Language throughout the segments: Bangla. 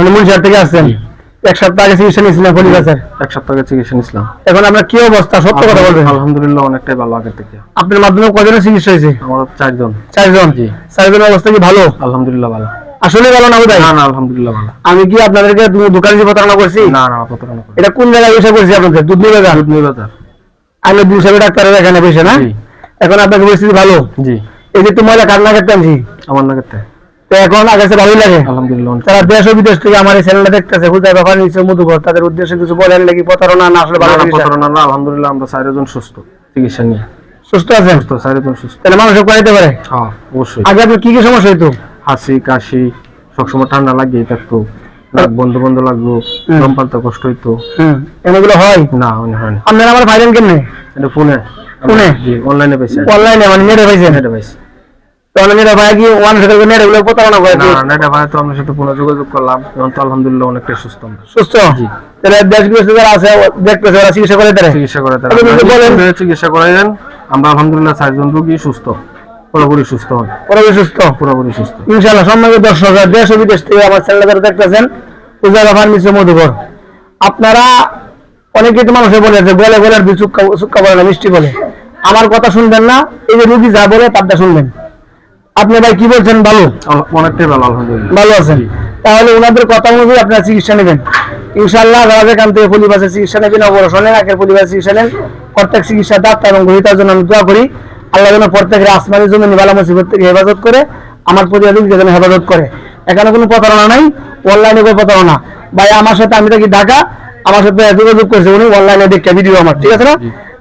আপনি মুন্সিহাট থেকে আসছেন। এক সপ্তাহ আগে চিকিৎসা নিয়েছিলেন ফলি গাছের এক সপ্তাহ আগে চিকিৎসা নিয়েছিলাম। এখন আপনার কি অবস্থা? সত্য কথা বলবেন। আলহামদুলিল্লাহ অনেকটাই ভালো আগের থেকে। আপনার মাধ্যমে কজনের চিকিৎসা হয়েছে? আমার চারজন। চারজন। জি। চারজনের অবস্থা কি ভালো? আলহামদুলিল্লাহ ভালো। আসলে ভালো না বোধহয়? না না আলহামদুলিল্লাহ ভালো। আমি কি আপনাদেরকে দোকানে যে প্রতারণা করছি? না না প্রতারণা করি এটা কোন জায়গায় বসে করছি আপনাদের? দুধ নিয়ে বাজার? দুধ বাজার। আমি দুই সাহেব ডাক্তারের এখানে বসে না? এখন আপনার পরিস্থিতি ভালো? জি। এই যে ময়লা কান্না করতে আনছি আমার না করতে তো এখন ভালোই লাগে। আলহামদুলিল্লাহ দেশ ও বিদেশ থেকে আমার এই চ্যানেলটা দেখতেছে খুঁজে ব্যাপার নিচ্ছে মধুকর তাদের উদ্দেশ্যে কিছু বলেন নাকি? প্রতারণা না আসলে ভালো না, না, চিকিৎসা? প্রতারণা না আলহামদুলিল্লাহ আমরা চারজন সুস্থ। চিকিৎসা নিয়ে। সুস্থ আছেন? তো চারজন সুস্থ। তাহলে মানুষ করাইতে পারে? হ্যাঁ অবশ্যই। আগে আপনার কি কি সমস্যা হইতো? হাসি কাশি সবসময় ঠান্ডা লাগেই থাকতো বন্ধ বন্ধ লাগতো হুম। দম পালতে কষ্ট হইতো। হুম এগুলো হয়? না হয় না আপনার আমার ফাইলেন কেমনে? এটা ফোনে। ফোনে? অনলাইনে পেয়েছি অনলাইনে মানে নেটে পাইছেন? এটা পাইছি। তো নেটে ভাই কি ওয়ান সেকেন্ড নেট এগুলো প্রতারণা করে না না ভাই তো আপনার সাথে পুনঃ যোগাযোগ করলাম এখন তো আলহামদুলিল্লাহ অনেকটাই সুস্থ। সুস্থ? জি। তাহলে দেশ বিদেশ যারা আছে দেখতেছে ওরা চিকিৎসা করে তারা চিকিৎসা করে তারা। আপনি যদি বলেন- আপনারা আমরা আলহামদুলিল্লাহ চারজন রোগী সুস্থ। পুরোপুরি সুস্থ হন। ওরা সুস্থ? পুরোপুরি সুস্থ। ইনশাআল্লাহ সম্মানিত দর্শক দেশ ও বিদেশ থেকে আমার চ্যানেল যারা দেখতেছেন ফার্মেসি মধুকর। আপনারা অনেকে তো মানুষে বলে যে দুই চুক্কা চুক্কা বলে না মিষ্টি বলে। আমার কথা শুনবেন না এই যে রুগী যা বলে তারটা শুনবেন। আপনি ভাই কি বলছেন ভালো অনেকটাই ভালো আলহামদুলিল্লাহ। ভালো আছেন? তাহলে ওনাদের কথা অনুযায়ী আপনারা চিকিৎসা নেবেন। থেকে চিকিৎসা নেবেন অপারেশন নেন চিকিৎসা নেন প্রত্যেক চিকিৎসা ডাক্তার এবং গ্রহিতার জন্য আমি দোয়া করি। আল্লাহ যেন আসমানের জন্য নিবালা মুসিবত থেকে হেফাজত করে আমার পরিবারকে যেন হেফাজত করে। এখানে কোনো প্রতারণা নাই অনলাইনে কোনো প্রতারণা। ভাই আমার সাথে আমি থাকি ঢাকা আমার সাথে যোগাযোগ করছে উনি অনলাইনে দেখে ভিডিও আমার ঠিক আছে না?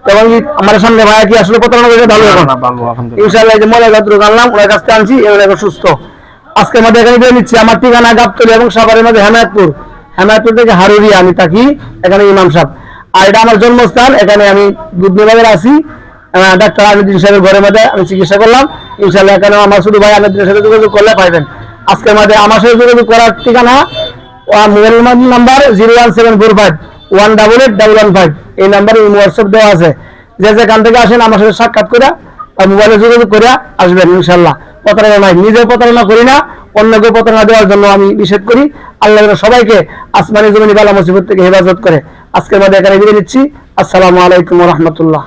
তখন কি আমার সামনে ভাই কি আসলে প্রতারণা করে ভালো এখন ইনশাআল্লাহ যে মনে গাত্র আনলাম ওনার কাছ থেকে আনছি এবার এখন সুস্থ। আজকে আমাদের এখানে দিয়ে নিচ্ছি। আমার ঠিকানা গাবতলি এবং সাভারের মধ্যে হেমায়তপুর। হেমায়তপুর থেকে হারুরিয়া আমি থাকি এখানে ইমাম সাহেব। আর এটা আমার জন্মস্থান এখানে আমি দুধ বিভাগের আছি। ডাক্তার আমিদ্দিন সাহেবের ঘরের মধ্যে আমি চিকিৎসা করলাম। ইনশাআল্লাহ এখানে আমার শুধু ভাই আমিদ্দিনের সাথে যোগাযোগ করলে পাইবেন। আজকে আমাদের আমার সাথে যোগাযোগ করার ঠিকানা mobile number zero one seven four five. One double eight double one five এই নাম্বারে হোয়াটসঅ্যাপ দেওয়া আছে। যে যেখান থেকে আসেন আমার সাথে সাক্ষাৎ করে মোবাইলে যোগাযোগ করে আসবেন ইনশাল্লাহ প্রতারণা নাই। নিজে প্রতারণা করি না অন্যকে প্রতারণা দেওয়ার জন্য আমি নিষেধ করি। আল্লাহ সবাইকে আসমানি জমিনি বালা মুসিবত থেকে হেফাজত করে। আজকের মধ্যে এখানে বিদায় নিচ্ছি। আসসালামু আলাইকুম রহমতুল্লাহ।